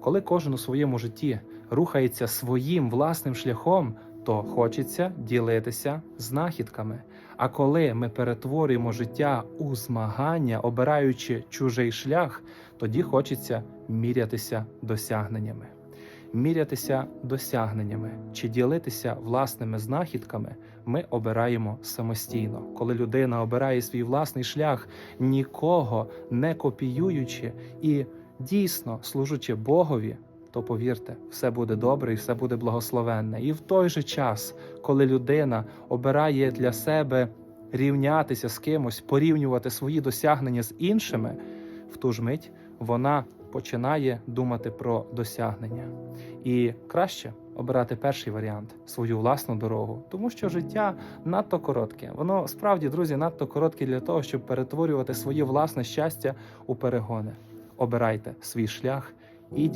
Коли кожен у своєму житті рухається своїм власним шляхом, то хочеться ділитися знахідками. А коли ми перетворюємо життя у змагання, обираючи чужий шлях, тоді хочеться мірятися досягненнями. Мірятися досягненнями чи ділитися власними знахідками ми обираємо самостійно. Коли людина обирає свій власний шлях, нікого не копіюючи і дійсно служучи Богові, то повірте, все буде добре і все буде благословенне. І в той же час, коли людина обирає для себе рівнятися з кимось, порівнювати свої досягнення з іншими, в ту ж мить вона починає думати про досягнення. І краще обирати перший варіант свою власну дорогу, тому що життя надто коротке. Воно справді, друзі, надто коротке для того, щоб перетворювати своє власне щастя у перегони. Обирайте свій шлях і